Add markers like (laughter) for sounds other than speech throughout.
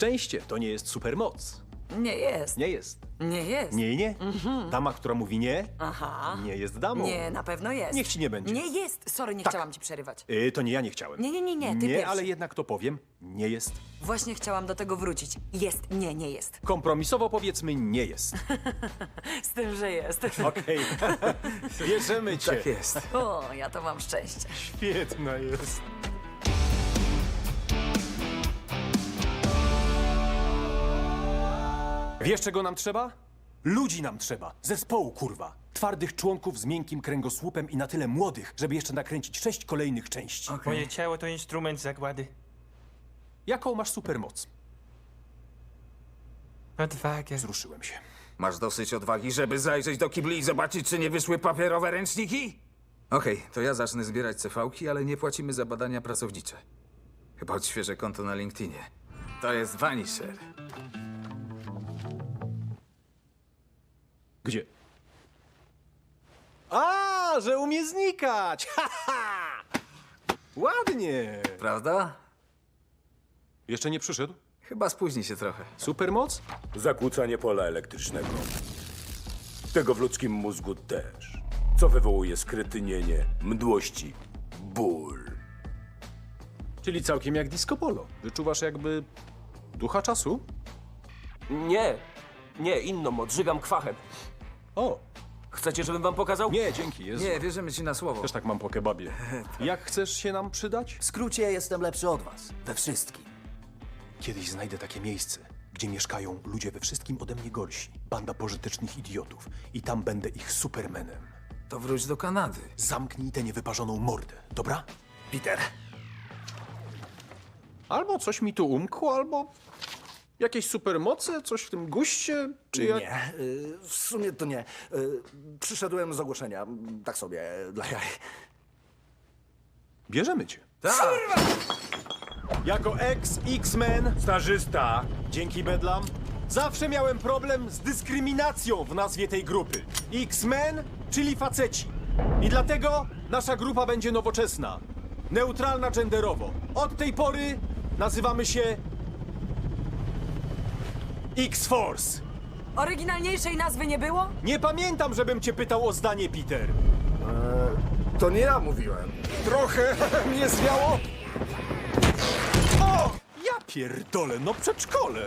Szczęście to nie jest supermoc. Nie jest. Nie jest. Nie jest. Nie i nie. Dama, która mówi nie, Aha. nie jest damą. Nie, na pewno jest. Niech ci nie będzie. Nie jest. Sorry, nie Tak. chciałam ci przerywać. Y, to nie ja nie chciałem. Nie, nie, nie, nie, ty Nie, pierwszy. ale jednak to powiem. Nie jest. Właśnie chciałam do tego wrócić. Jest, nie, nie jest. Kompromisowo powiedzmy nie jest. (laughs) Z tym, że jest. Okej. (laughs) Bierzemy cię. Tak jest. O, ja to mam szczęście. Świetna jest. Wiesz, czego nam trzeba? Ludzi nam trzeba. Zespołu, kurwa. Twardych członków z miękkim kręgosłupem i na tyle młodych, żeby jeszcze nakręcić sześć kolejnych części. Moje ciało to instrument zagłady. Jaką masz supermoc? Odwagę. Wzruszyłem się. Masz dosyć odwagi, żeby zajrzeć do kibli i zobaczyć, czy nie wyszły papierowe ręczniki? Okej, to ja zacznę zbierać CV-ki, ale nie płacimy za badania pracownicze. Chyba odświeżę konto na LinkedInie. To jest Vanisher. Gdzie? A, że umie znikać! (laughs) Ha, ha! Ładnie! Prawda? Jeszcze nie przyszedł? Chyba spóźni się trochę. Supermoc? Zakłócanie pola elektrycznego. Tego w ludzkim mózgu też. Co wywołuje skretynienie, mdłości, ból. Czyli całkiem jak disco polo. Wyczuwasz jakby ducha czasu? Nie, nie, inną moc, żygam kwachem. O, Chcecie, żebym wam pokazał? nie, dzięki, Jezu. Nie, wierzymy ci na słowo. Też tak mam po kebabie. (laughs) Jak chcesz się nam przydać? W skrócie jestem lepszy od was. We wszystkim. Kiedyś znajdę takie miejsce, gdzie mieszkają ludzie we wszystkim ode mnie gorsi. Banda pożytecznych idiotów. I tam będę ich supermenem. To wróć do Kanady. Zamknij tę niewyparzoną mordę, dobra? Peter, Albo coś mi tu umkło, albo jakieś supermoce, coś w tym guście, czy jak... nie. y, W sumie to nie. Y, Przyszedłem z ogłoszenia. Tak sobie, dla jaj. Bierzemy cię. Tak! Jako ex-X-Men, Starzysta! dzięki Bedlam, zawsze miałem problem z dyskryminacją w nazwie tej grupy. X-Men, czyli faceci. I dlatego nasza grupa będzie nowoczesna. Neutralna genderowo. Od tej pory nazywamy się X-Force. Oryginalniejszej nazwy nie było? Nie pamiętam, żebym cię pytał o zdanie, Peter. To nie ja mówiłem. Trochę (laughs) mnie zwiało. O! Ja pierdolę, no przedszkole.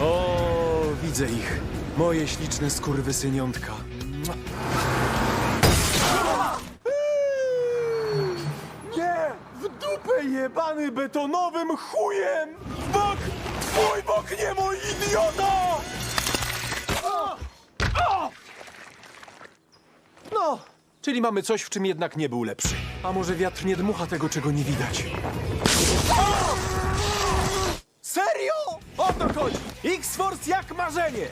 O, widzę ich. Moje śliczne skurwysyniątka. Mua. Nie! W dupę jebany betonowym chujem! W Bok! Nie mój idioto! O! No, czyli mamy coś, w czym jednak nie był lepszy. A może wiatr nie dmucha tego, czego nie widać? Serio? O to chodzi! X-Force jak marzenie!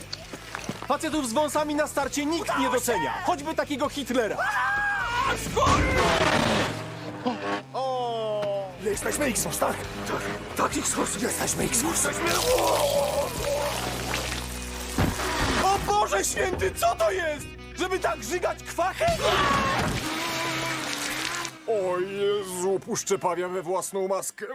Facetów z wąsami na starcie nikt nie docenia. Choćby takiego Hitlera. O! Jesteśmy X-Force, tak? Tak, tak X-Force. Jesteśmy X-Force. Jesteśmy... O Boże święty, co to jest? Żeby tak żygać kwachem? O Jezu, puszczę pawia we własną maskę.